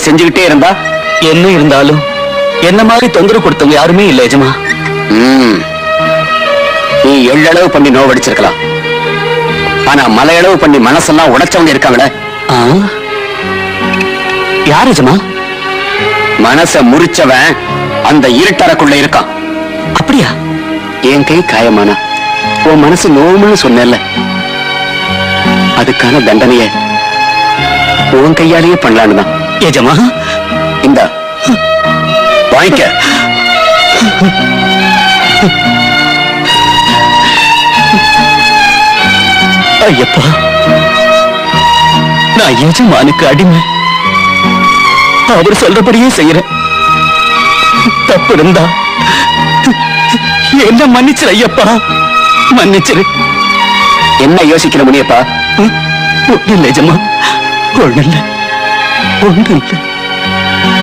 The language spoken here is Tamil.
அவர் செஞ்சுக்கிட்டே இருந்தா? என்ன இருந்தாலும் என்ன மாதிரி தொந்தரவு கொடுத்தவங்க யாருமே இல்ல எஜமா. நீ எள்ளளவு பண்ணி நோவடிச்சிருக்கலாம். ஆனா மலையளவு பண்ணி மனசெல்லாம் உடைச்சவங்க இருக்காங்களே? யார் எஜமா? மனச முறிச்சவன் அந்த இருட்டறைக்குள்ள இருக்கான். அப்படியா? என் கை காயமானா? உன் மனசு நோவும்னு சொன்னேல்ல அதுக்கான தண்டனைய உன் கையாலேயே பண்ணலான்னு தான். எஜமா இந்த. வாங்கிக்க. ஐயப்பா நான் எஜமானுக்கு அடிமை. அவர் சொல்றபடியே செய்யறேன். தப்பு இருந்தா. என்ன மன்னிச்சிரு ஐயப்பா? மன்னிச்சிரு. என்ன யோசிக்கிற முடியப்பா ஒண்ணு இல்லை எஜமா. ஒண்ணு இல்லை ஒண்ணு இல்லை